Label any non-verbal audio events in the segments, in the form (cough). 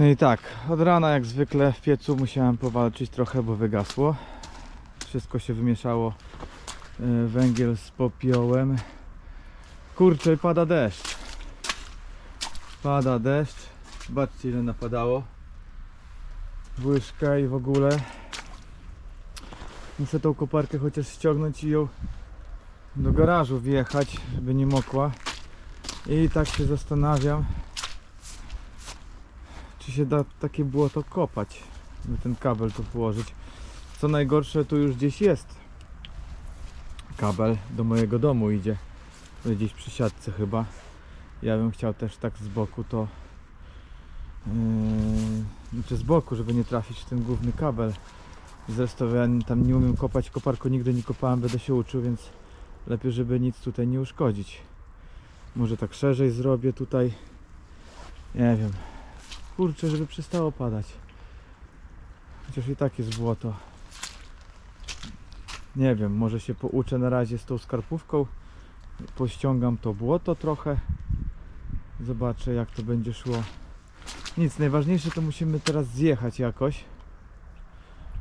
No i tak, od rana jak zwykle w piecu musiałem powalczyć trochę, bo wygasło. Wszystko się wymieszało. y, Węgiel z popiołem. Kurczę, pada deszcz. Pada deszcz. Zobaczcie ile napadało. Łyżka i w ogóle. Muszę tą koparkę chociaż ściągnąć i ją do garażu wjechać, żeby nie mokła. I tak się zastanawiam, czy się da takie błoto kopać, by ten kabel tu położyć. Co najgorsze, tu już gdzieś jest. Kabel do mojego domu idzie. Gdzieś przy siatce chyba. Ja bym chciał też tak z boku to yy, czy z boku, żeby nie trafić w ten główny kabel. Zresztą ja tam nie umiem kopać, koparko nigdy nie kopałem, będę się uczył, więc lepiej, żeby nic tutaj nie uszkodzić. Może tak szerzej zrobię tutaj. Nie wiem. Kurczę, żeby przestało padać. Chociaż i tak jest błoto. Nie wiem, może się pouczę na razie z tą skarpówką. Pościągam to błoto trochę. Zobaczę jak to będzie szło. Nic, najważniejsze to musimy teraz zjechać jakoś.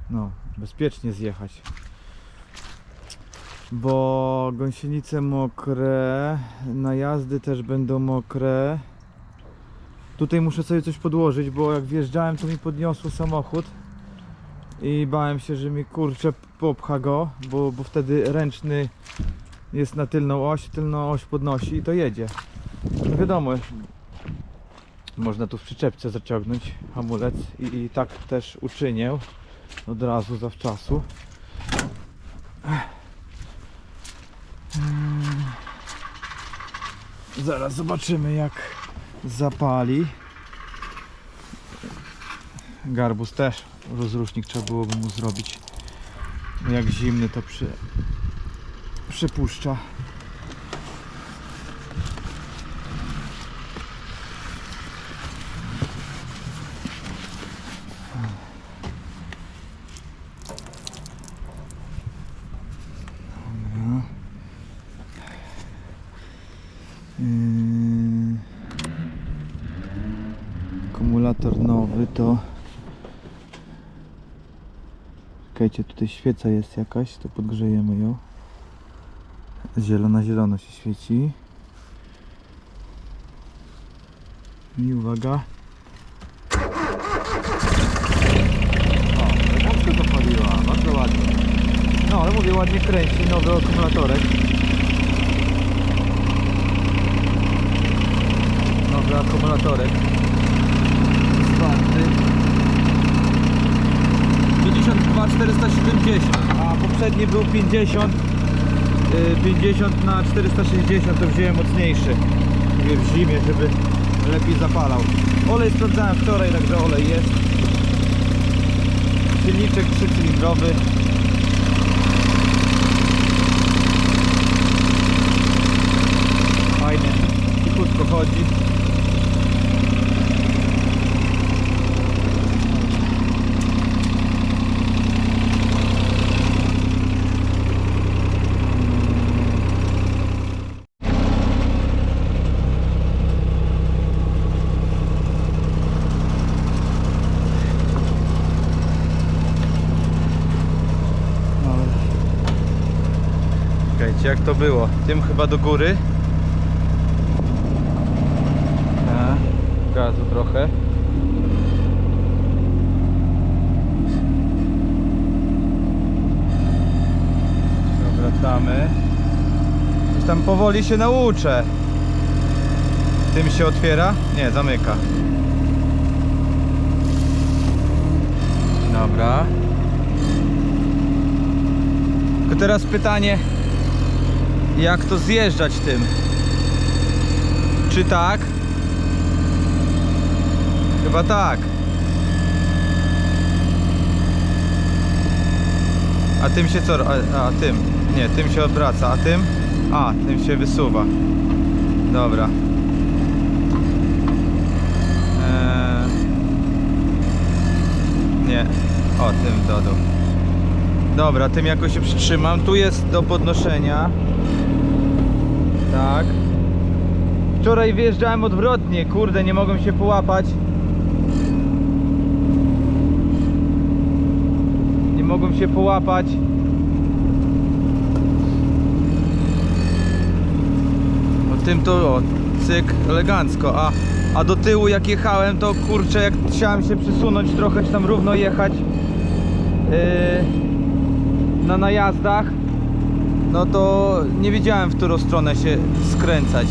No, bezpiecznie zjechać. Bo gąsienice mokre, najazdy też będą mokre. Tutaj muszę sobie coś podłożyć, bo jak wjeżdżałem to mi podniosło samochód i bałem się, że mi kurczę popcha go, bo, bo wtedy ręczny jest na tylną oś, tylną oś podnosi i to jedzie. No wiadomo, można tu w przyczepce zaciągnąć hamulec i, i tak też uczynię od razu zawczasu. Zaraz zobaczymy jak zapali. Garbus też rozrusznik trzeba byłoby mu zrobić. Jak zimny to przy, przypuszcza. Dobra. Yy. Akumulator nowy to Tutaj świeca jest jakaś, to podgrzejemy ją. Zielona, zielono się świeci. I uwaga. O, elegancko zapaliła, bardzo ładnie. No, ale mówię, ładnie kręci, nowy akumulatorek. Nowy akumulatorek. 52 470 a poprzedni był 50 y, 50 na 460 to wziąłem mocniejszy. Mówię w zimie żeby lepiej zapalał. Olej sprawdzałem wczoraj także olej jest. Silniczek 3-cylindrowy fajnie. Cichutko chodzi jak to było? Tym chyba do góry. Gazu trochę. Wracamy. Już tam powoli się nauczę. Tym się otwiera? Nie, zamyka. Dobra. Tylko teraz pytanie, jak to zjeżdżać tym? Czy tak? Chyba tak. A tym się co? A, a tym. Nie, tym się odwraca, a tym? A, tym się wysuwa. Dobra. Eee... Nie. O, tym do. Dobra, tym jakoś się przytrzymam. Tu jest do podnoszenia. Tak. Wczoraj wjeżdżałem odwrotnie, kurde, nie mogłem się połapać. Nie mogłem się połapać. O tym to, o, cyk, elegancko, a... A do tyłu jak jechałem to kurczę jak chciałem się przesunąć trochę czy tam równo jechać yy, na najazdach no to nie wiedziałem w którą stronę się skręcać.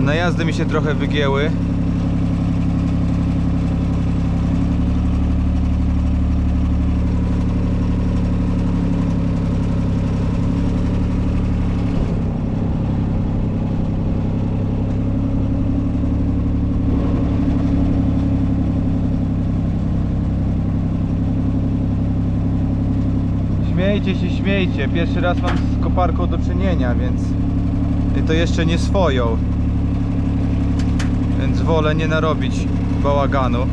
Najazdy mi się trochę wygięły. Śmiejcie się, śmiejcie. Pierwszy raz mam z koparką do czynienia, więc to jeszcze nie swoją. Więc wolę nie narobić bałaganu.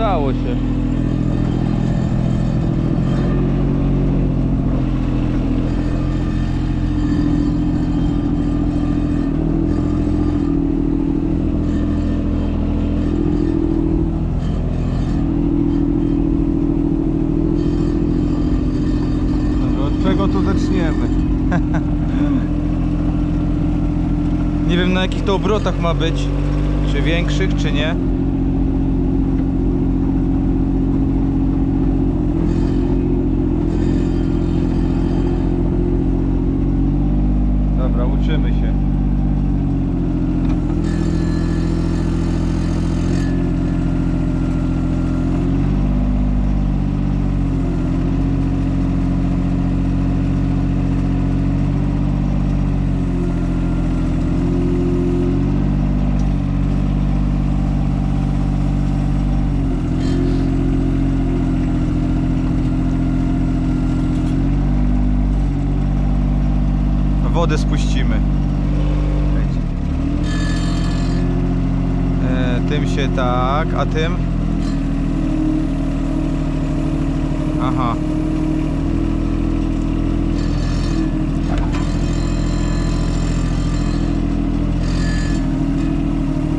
Nie udało się. Od czego tu zaczniemy? (laughs) Nie wiem na jakich to obrotach ma być. Czy większych, czy nie. Dobra, uczymy się. Wodę spuścimy. E, tym się tak, a tym? Aha.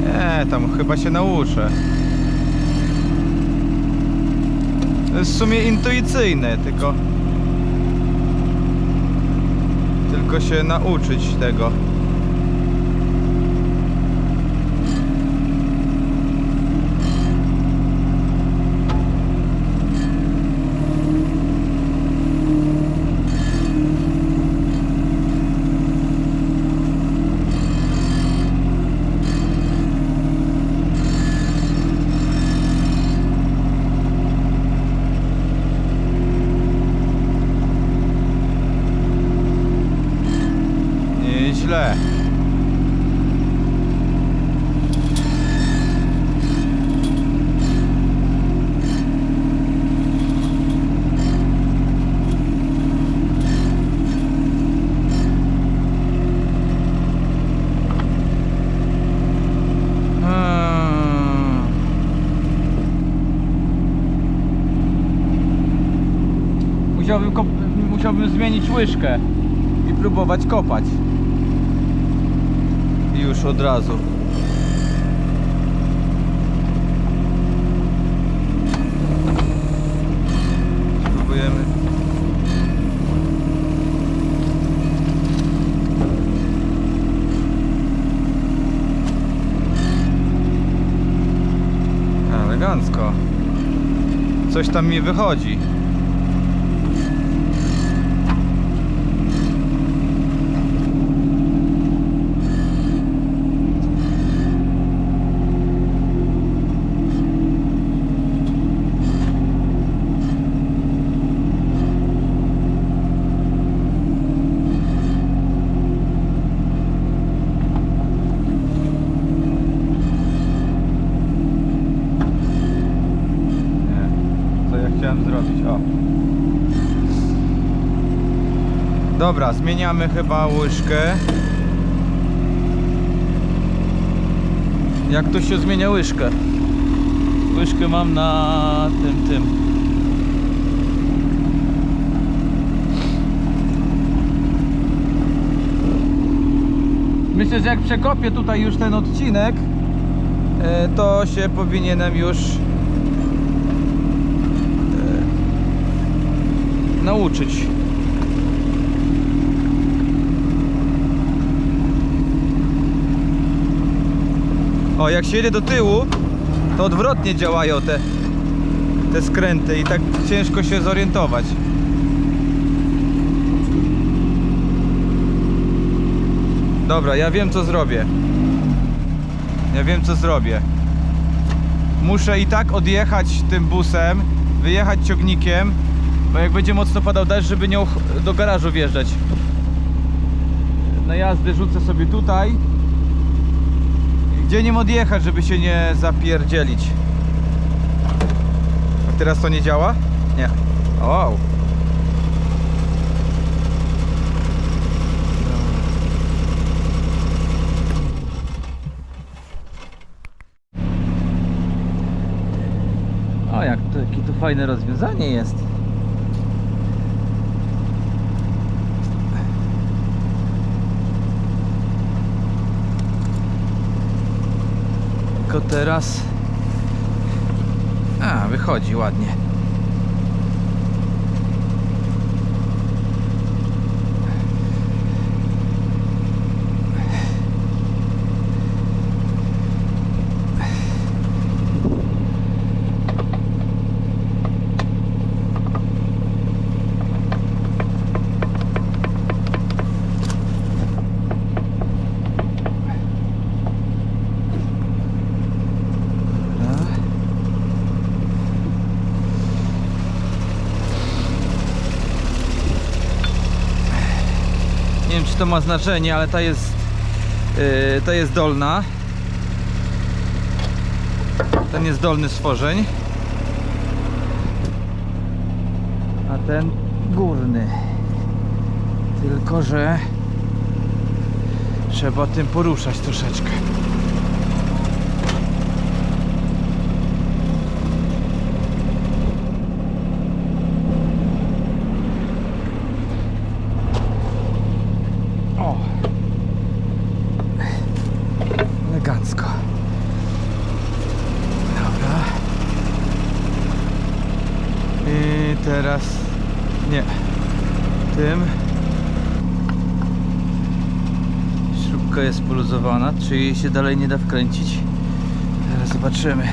Nie, tam chyba się nauczę. To jest w sumie intuicyjne, tylko... Tylko się nauczyć tego. Nieźle. Hmm. Musiałbym, kop- musiałbym zmienić łyżkę i próbować kopać. Już od razu. Spróbujemy. Elegancko. Coś tam mi wychodzi. chciałem zrobić. O. Dobra, zmieniamy chyba łyżkę. Jak to się zmienia łyżkę? Łyżkę mam na tym, tym. Myślę, że jak przekopię tutaj już ten odcinek, e, to się powinienem już e, nauczyć. O, jak się jedzie do tyłu, to odwrotnie działają te, te skręty i tak ciężko się zorientować. Dobra, ja wiem co zrobię. Ja wiem co zrobię. Muszę i tak odjechać tym busem, wyjechać ciągnikiem, bo jak będzie mocno padał deszcz, żeby nie do garażu wjeżdżać. Na jazdy rzucę sobie tutaj. Gdzie nim odjechać, żeby się nie zapierdzielić. A teraz to nie działa? Nie. Wow. O, jak to, jakie to fajne rozwiązanie jest. Tylko teraz. A, wychodzi ładnie. Dobra. Nie wiem czy to ma znaczenie, ale ta jest yy, ta jest dolna. Ten jest dolny stworzeń. A ten górny. Tylko, że trzeba tym poruszać troszeczkę. O! Elegancko. Dobra. I teraz nie. Tym. Śrubka jest poluzowana, czy jej się dalej nie da wkręcić? Zaraz zobaczymy.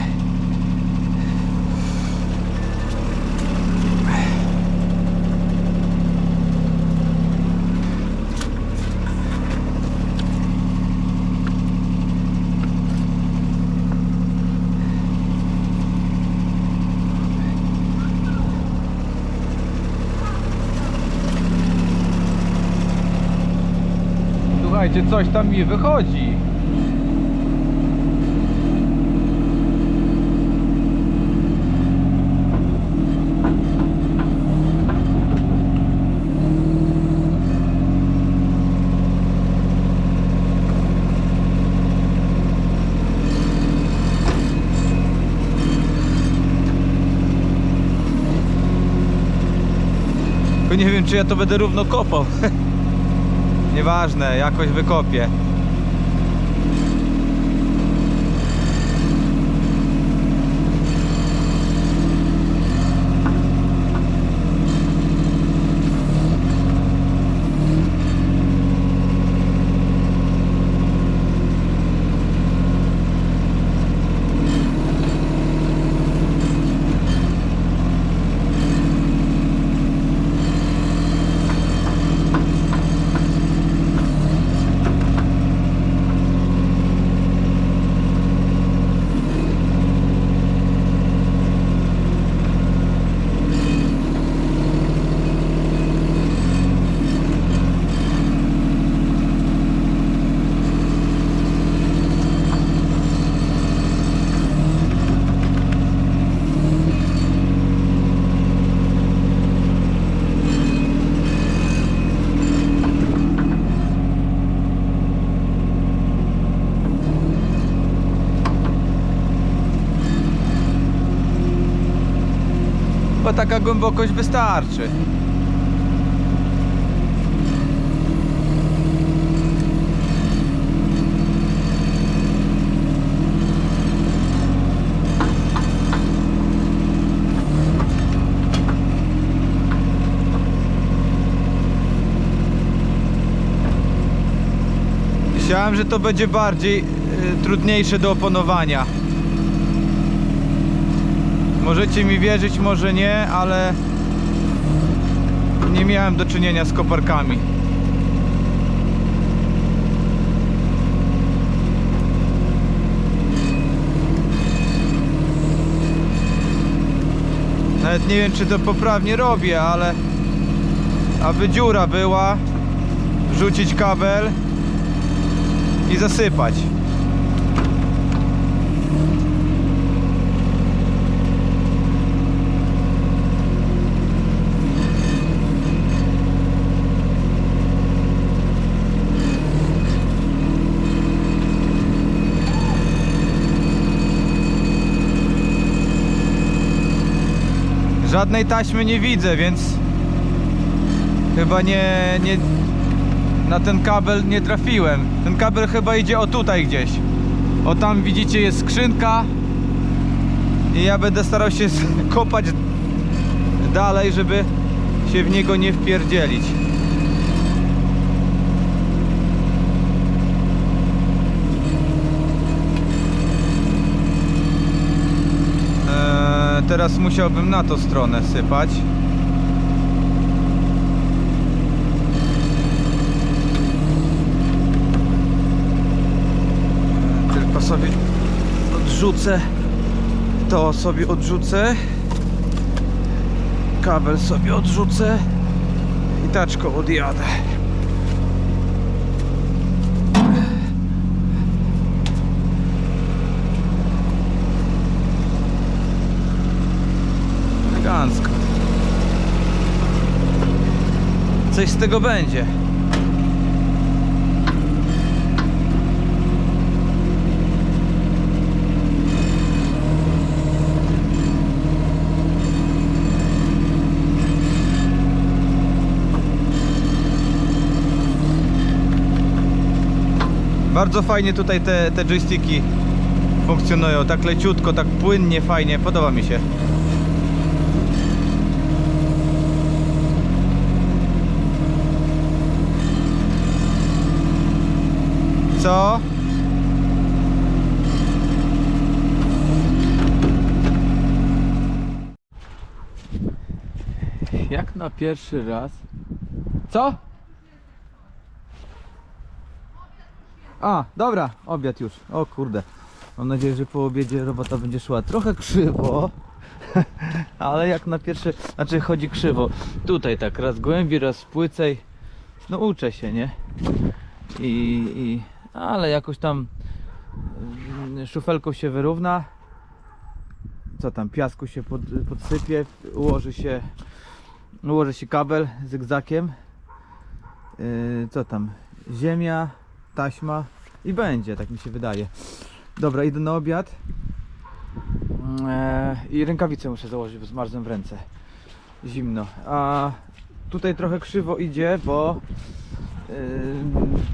Coś tam mi wychodzi. Tylko nie wiem, czy ja to będę równo kopał. (laughs) Nieważne, jakoś wykopię. Chyba taka głębokość wystarczy. Myślałem, że to będzie bardziej y, trudniejsze do oponowania. Możecie mi wierzyć, może nie, ale nie miałem do czynienia z koparkami. Nawet nie wiem, czy to poprawnie robię, ale aby dziura była, wrzucić kabel i zasypać. Żadnej taśmy nie widzę, więc chyba nie, nie na ten kabel nie trafiłem. Ten kabel chyba idzie o tutaj gdzieś. O tam widzicie jest skrzynka i ja będę starał się (laughs) kopać dalej, żeby się w niego nie wpierdzielić. Eee, teraz musiałbym na tą stronę sypać. Eee, Tylko sobie odrzucę. To sobie odrzucę. Kabel sobie odrzucę. I taczką odjadę. Elegancko. Coś z tego będzie. Bardzo fajnie tutaj te, te joysticki funkcjonują, tak leciutko, tak płynnie, fajnie, podoba mi się. Co? Jak na pierwszy raz. Co? A, dobra, obiad już. O kurde. Mam nadzieję, że po obiedzie robota będzie szła trochę krzywo. (laughs) Ale jak na pierwszy, znaczy chodzi krzywo. Tutaj tak, raz głębiej, raz płycej. No uczę się, nie? I, i ale jakoś tam mm, szufelką się wyrówna. Co tam, piasku się pod, podsypie, ułoży się ułoży się kabel zygzakiem. Yy, co tam ziemia, taśma i będzie, tak mi się wydaje. Dobra, idę na obiad. Yy, i rękawice muszę założyć, bo zmarzłem w ręce. Zimno, a tutaj trochę krzywo idzie, bo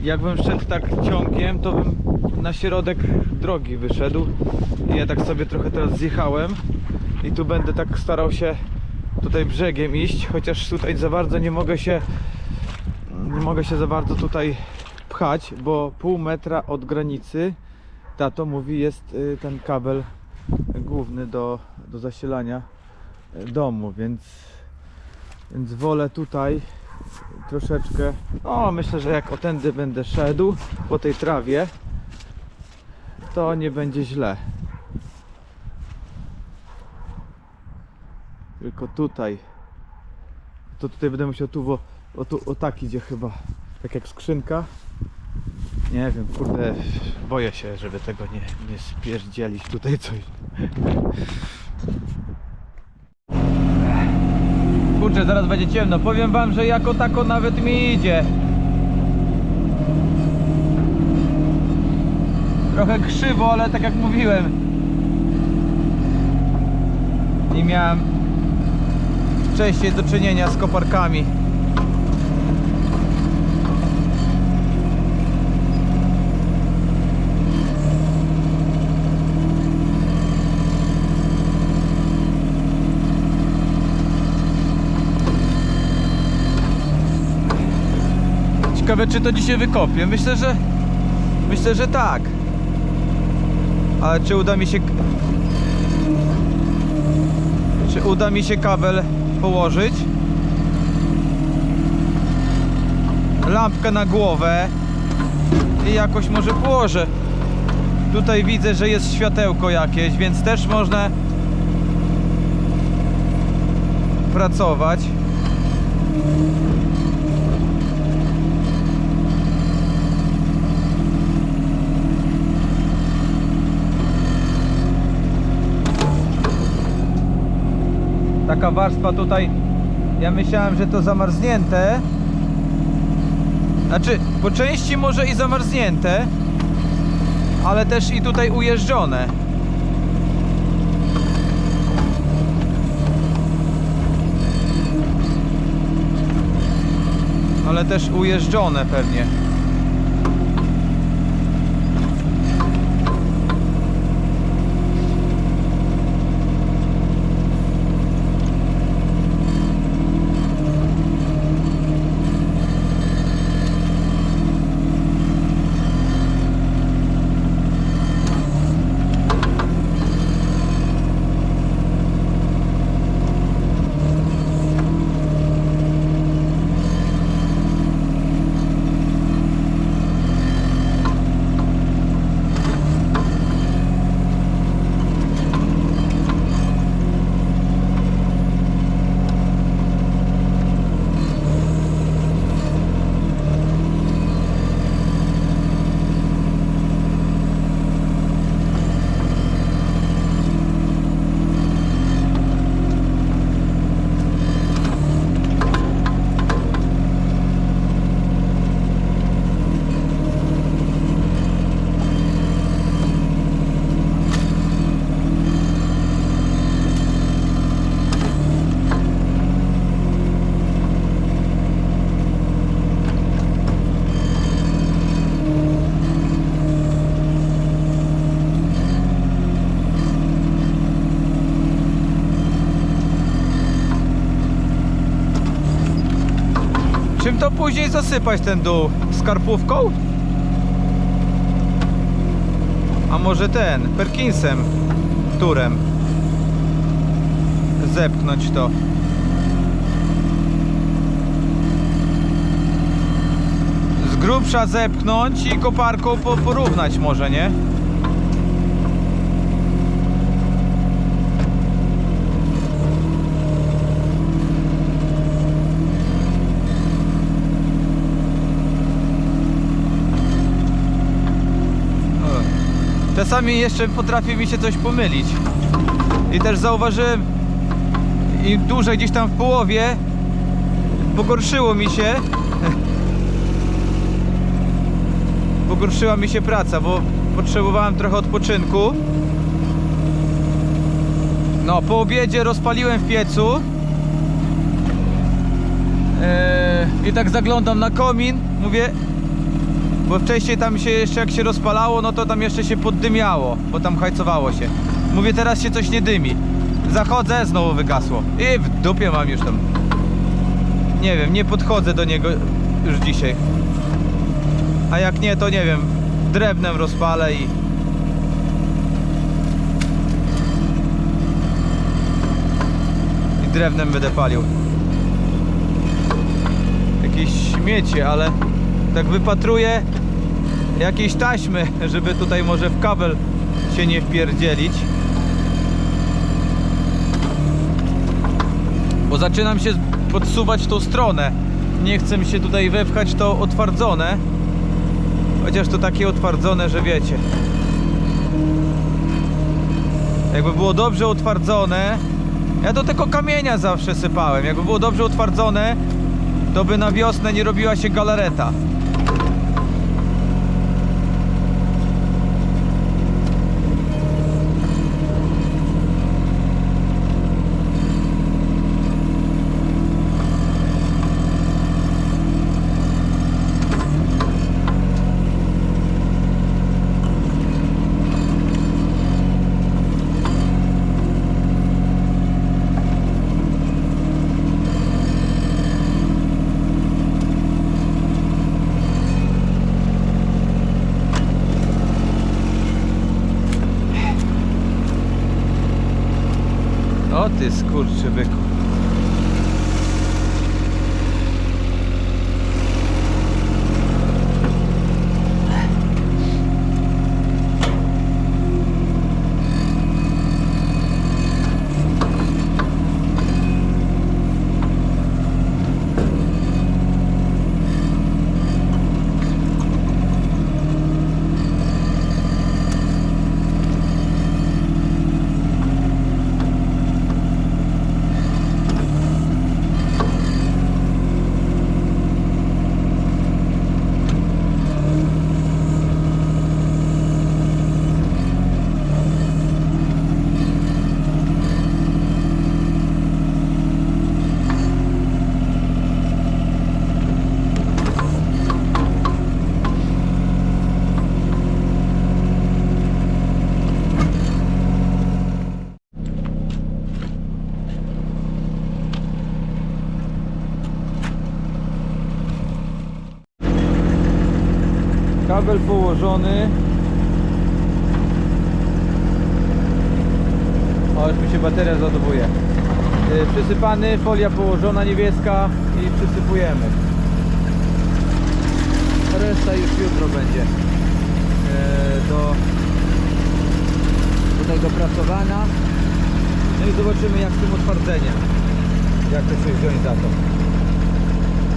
jakbym szedł tak ciągiem, to bym na środek drogi wyszedł. I ja tak sobie trochę teraz zjechałem. I tu będę tak starał się tutaj brzegiem iść, chociaż tutaj za bardzo nie mogę się nie mogę się za bardzo tutaj pchać, bo pół metra od granicy tato mówi jest y, ten kabel główny do, do zasilania y, domu, więc więc wolę tutaj troszeczkę. O myślę, że jak otędy będę szedł po tej trawie to nie będzie źle. Tylko tutaj. To tutaj będę musiał tu, bo o, tu, o tak idzie chyba. Tak jak skrzynka. Nie wiem, kurde boję się, żeby tego nie, nie spierdzielić tutaj coś kurczę, zaraz będzie ciemno. Powiem wam, że jako tako nawet mi idzie. Trochę krzywo, ale tak jak mówiłem. Nie miałem częściej do czynienia z koparkami. Ciekawe czy to dzisiaj wykopię. Myślę, że myślę, że tak. Ale czy uda mi się czy uda mi się kabel położyć? Lampkę na głowę i jakoś może położę. Tutaj widzę, że jest światełko jakieś, więc też można pracować. Taka warstwa tutaj. Ja myślałem, że to zamarznięte. Znaczy, po części może i zamarznięte, ale też i tutaj ujeżdżone. Ale też ujeżdżone pewnie. Czym to później zasypać ten dół? Skarpówką? A może ten, Perkinsem, turem. Zepchnąć to. Z grubsza zepchnąć i koparką po- porównać może, nie? Czasami jeszcze potrafi mi się coś pomylić. I też zauważyłem, im dłużej gdzieś tam w połowie, pogorszyło mi się. (laughs) Pogorszyła mi się praca, bo potrzebowałem trochę odpoczynku. No, po obiedzie rozpaliłem w piecu. Eee, I tak zaglądam na komin, mówię, bo wcześniej tam się jeszcze jak się rozpalało, no to tam jeszcze się poddymiało, bo tam hajcowało się. Mówię, teraz się coś nie dymi. Zachodzę, znowu wygasło. I w dupie mam już tam. Nie wiem, nie podchodzę do niego już dzisiaj. A jak nie, to nie wiem, drewnem rozpalę i... I drewnem będę palił. Jakieś śmiecie, ale tak wypatruję jakiejś taśmy, żeby tutaj może w kabel się nie wpierdzielić. Bo zaczynam się podsuwać w tą stronę. Nie chcę mi się tutaj wepchać to otwardzone. Chociaż to takie otwardzone, że wiecie. Jakby było dobrze utwardzone. Ja do tego kamienia zawsze sypałem. Jakby było dobrze utwardzone, to by na wiosnę nie robiła się galareta. O ty skurczybyku. Położony. O, już mi się bateria załadowuje. Yy, Przysypany, folia położona niebieska i przysypujemy. Reszta już jutro będzie yy, do tutaj dopracowana. No i zobaczymy jak z tym otwardzeniem. Jak to coś wziąć za to.